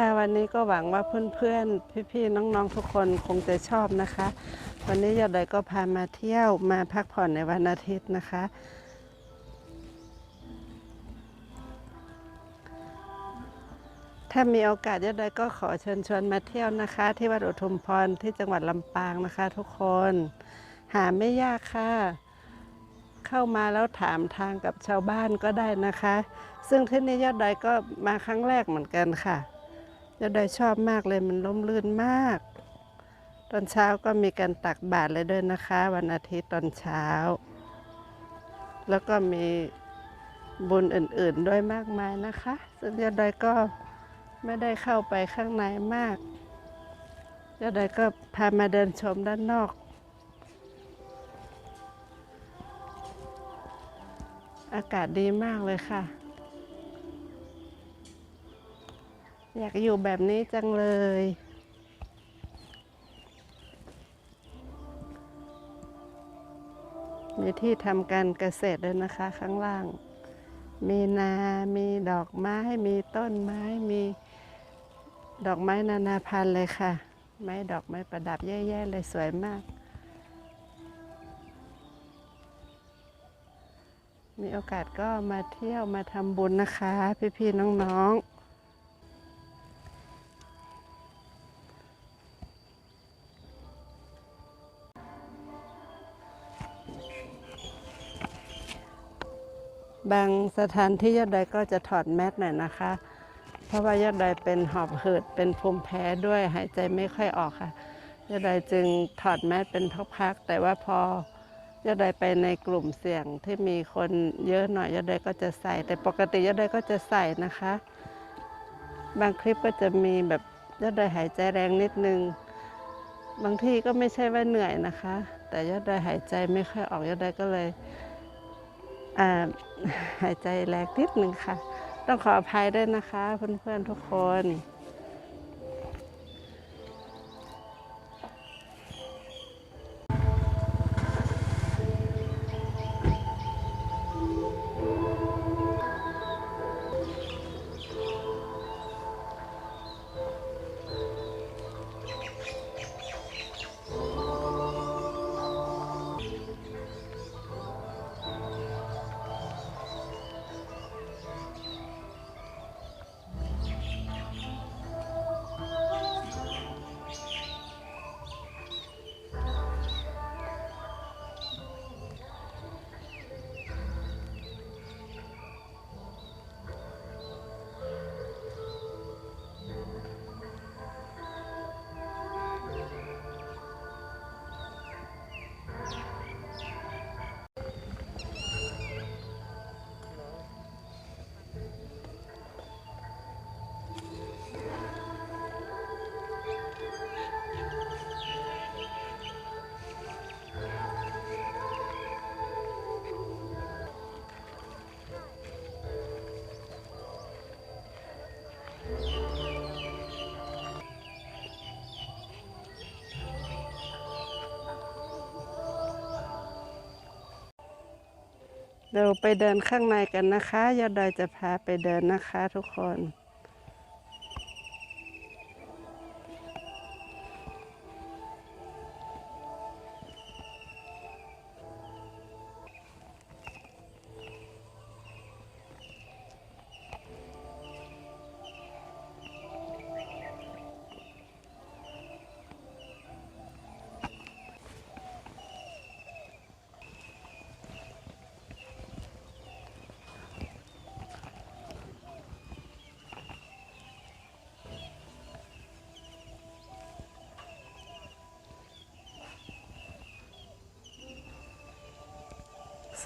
ค่ะวันนี้ก็หวังว่าเพื่อนๆ พี่ๆ น้องๆ ทุกคนคงจะชอบนะคะ วันนี้ยอดดอยก็พามาเที่ยวมาพักผ่อนในวันอาทิตย์นะคะ ถ้ามีโอกาสยอดดอยก็ขอเชิญชวนมาเที่ยวนะคะ ที่วัดอุทุมพรที่จังหวัดลำปางนะคะ ทุกคน หาไม่ยากค่ะ เข้ามาแล้วถามทางกับชาวบ้านก็ได้นะคะ ซึ่งที่นี่ยอดดอยก็มาครั้งแรกเหมือนกันค่ะ ยอดดอยชอบมากเลยมันร่มรื่นมาก ตอนเช้าก็มีการตักบาตรเลยด้วยนะคะ วันอาทิตย์ตอนเช้า แล้วก็มีบุญอื่นๆด้วยมากมายนะคะ ซึ่งยอดดอยก็ไม่ได้เข้าไปข้างในมากยอดดอยก็พามาเดินชมด้านนอกอากาศดีมากเลยค่ะ อยากอยู่แบบนี้จังเลย มีที่ทำการเกษตรด้วยนะคะข้างล่าง มีนา มีดอกไม้ มีต้นไม้ มีดอกไม้นานาพันธุ์เลยค่ะ ไม้ดอกไม้ประดับแย่ๆเลยสวยมาก มีโอกาสก็มาเที่ยวมาทำบุญนะคะ พี่ๆน้องๆ บางสถานที่ยอดดอยก็จะถอดแมสหน่อยนะคะ เพราะว่ายอดดอยเป็นหอบหืดเป็นภูมิแพ้ด้วยหายใจไม่ค่อยออกค่ะ ยอดดอยจึงถอดแมสเป็นพักๆแต่ว่าพอยอดดอยไปในกลุ่มเสี่ยงที่มีคนเยอะหน่อยยอดดอยก็จะใส่ แต่ปกติยอดดอยก็จะใส่นะคะ บางคลิปก็จะมีแบบยอดดอยหายใจแรงนิดนึง บางทีก็ไม่ใช่ว่าเหนื่อยนะคะ แต่ยอดดอยหายใจไม่ค่อยออกยอดดอยก็เลย หายใจแรงนิดหนึ่งค่ะ ต้องขออภัยด้วยนะคะเพื่อนๆทุกคน เราไปเดินข้างในกันนะคะยอดดอยจะพาไปเดินนะคะทุกคน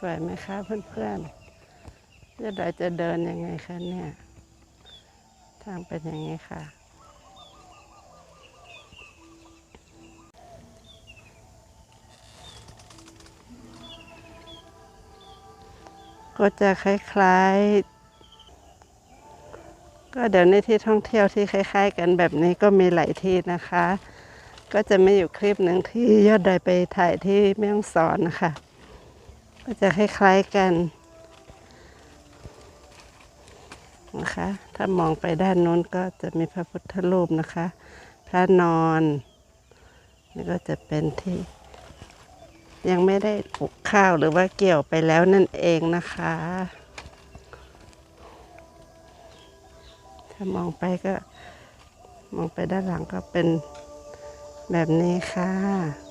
สวยไหมคะเพื่อนๆยอดดอยจะเดินยังไงคะเนี่ย ทางเป็นอย่างนี้ค่ะ ก็จะคล้ายๆ ก็เดี๋ยวในที่ท่องเที่ยวที่คล้าย ๆ กันแบบนี้ก็มีหลายที่นะคะ ก็จะไมีอยู่คลิปหนึ่งที่ยอดดอยไปถ่ายที่แม่ฮ่องสอนนะคะ ก็จะคล้ายๆกันนะคะ ถ้ามองไปด้านโน้นก็จะมีพระพุทธรูปนะคะ พระนอนนี่ก็จะเป็นที่ ยังไม่ได้ปลูกข้าวหรือว่าเกี่ยวไปแล้วนั่นเองนะคะ ถ้ามองไปก็ มองไปด้านหลังก็เป็นแบบนี้ค่ะ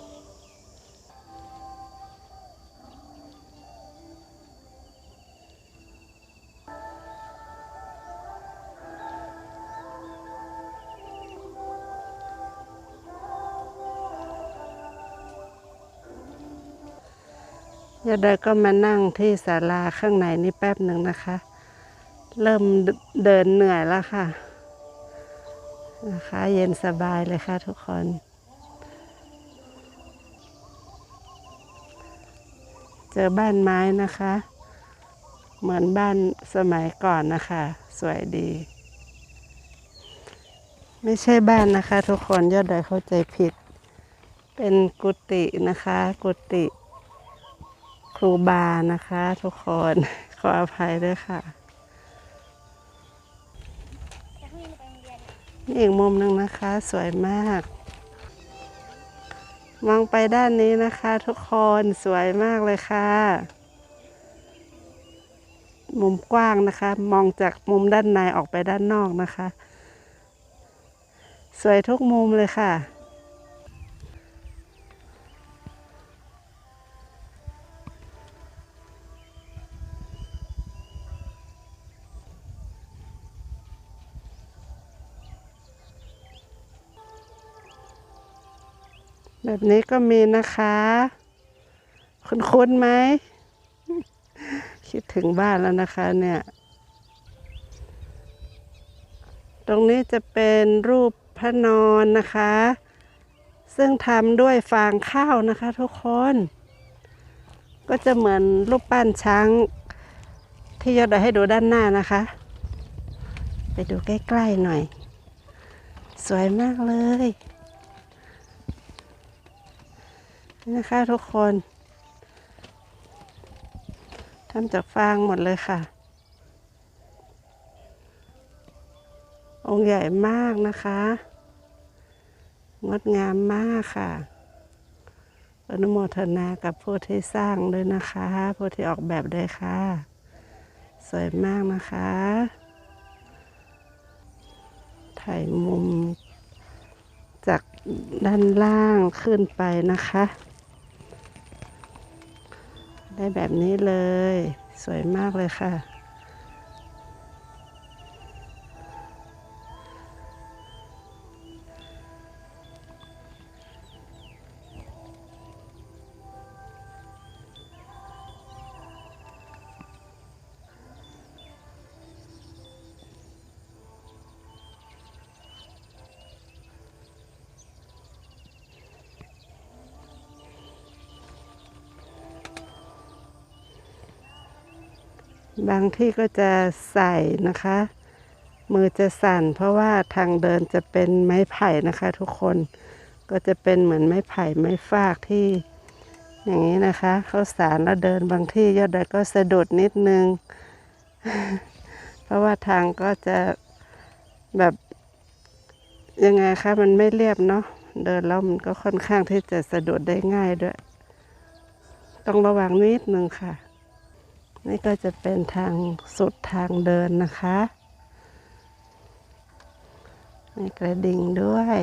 ยาดอยก็มานั่งที่ศาลาข้างในนี่แป๊บหนึ่งนะคะ เริ่มเดินเหนื่อยแล้วค่ะนะคะ เย็นสบายเลยค่ะทุกคนเจอบ้านไม้นะคะ เหมือนบ้านสมัยก่อนนะคะ สวยดี ไม่ใช่บ้านนะคะ ทุกคนยอดดอยเข้าใจผิด เป็นกุฏินะคะ กุฏิ ครูบานะคะ ทุกคนขออภัยด้วยค่ะนี่อีกมุมหนึ่งนะคะ สวยมาก มองไปด้านนี้นะคะ ทุกคนสวยมากเลยค่ะ มุมกว้างนะคะ มองจากมุมด้านในออกไปด้านนอกนะคะ สวยทุกมุมเลยค่ะ แบบนี้ก็มีนะคะคุณคุ้นๆไหม คิดถึงบ้านแล้วนะคะเนี่ย ตรงนี้จะเป็นรูปพระนอนนะคะ ซึ่งทำด้วยฟางข้าวนะคะทุกคน ก็จะเหมือนรูปปั้นช้าง ที่ยอดให้ดูด้านหน้านะคะ ไปดูใกล้ๆหน่อย สวยมากเลย นะคะทุกคนทำจากฟางหมดเลยค่ะ องค์ใหญ่มากนะคะ งดงามมากค่ะอนุโมทนากับผู้ที่สร้างด้วยนะคะ ผู้ที่ออกแบบด้วยค่ะ สวยมากนะคะ ถ่ายมุมจากด้านล่างขึ้นไปนะคะ ได้แบบนี้เลย สวยมากเลยค่ะ บางที่ก็จะใส่นะคะ มือจะสั่น เพราะว่าทางเดินจะเป็นไม้ไผ่นะคะ ทุกคนก็จะเป็นเหมือนไม้ไผ่ไม้ฟากที่ อย่างนี้นะคะเขาสารแล้วเดินบางที่ยอดดอยก็สะดุดนิดนึง เพราะว่าทางก็จะแบบยังไงคะมันไม่เรียบเนาะเดินแล้วมันก็ค่อนข้างที่จะสะดุดได้ง่ายด้วย ต้องระวังนิดนึงค่ะ นี่ก็จะเป็นทางสุดทางเดินนะคะ มีกระดิ่งด้วย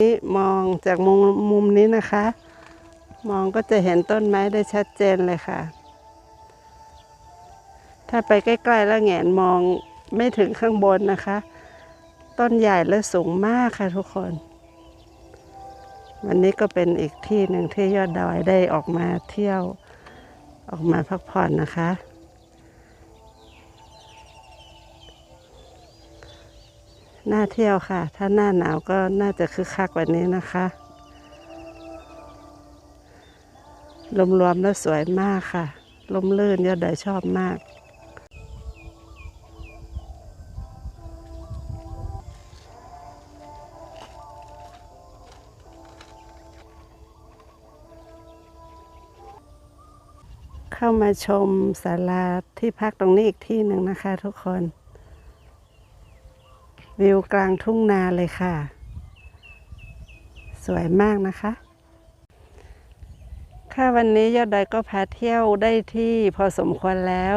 นี่มองจากมุมมุมนี้นะคะ มองก็จะเห็นต้นไม้ได้ชัดเจนเลยค่ะ ถ้าไปใกล้ๆแล้วแงนมองไม่ถึงข้างบนนะคะ ต้นใหญ่และสูงมากค่ะทุกคน วันนี้ก็เป็นอีกที่หนึ่งที่ยอดดอยได้ออกมาเที่ยวออกมาพักผ่อนนะคะ น่าเที่ยวค่ะ ถ้าหน้าหนาวก็น่าจะคึกคักกว่านี้นะคะรวมๆแล้วสวยมากค่ะลมลื่นยอดดอยชอบมาก เข้ามาชมศาลาที่พักตรงนี้อีกที่หนึ่งนะคะทุกคน วิวกลางทุ่งนาเลยค่ะ สวยมากนะคะ ค่ะวันนี้ยอดดอยก็พาเที่ยวได้ที่พอสมควรแล้ว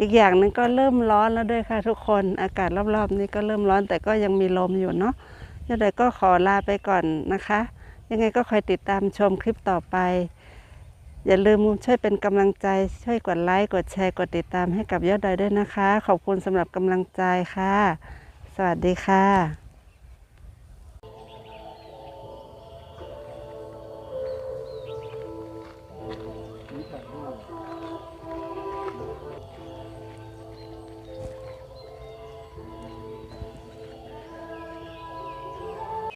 อีกอย่างหนึ่งก็เริ่มร้อนแล้วด้วยค่ะทุกคน อากาศรอบๆ นี้ก็เริ่มร้อนแต่ก็ยังมีลมอยู่เนาะยอดดอยก็ขอลาไปก่อนนะคะ ยังไงก็คอยติดตามชมคลิปต่อไป อย่าลืมช่วยเป็นกำลังใจ ช่วยกดไลค์ กดแชร์ กดติดตามให้กับยอดดอยด้วยนะคะ ขอบคุณสำหรับกำลังใจค่ะ สวัสดีค่ะ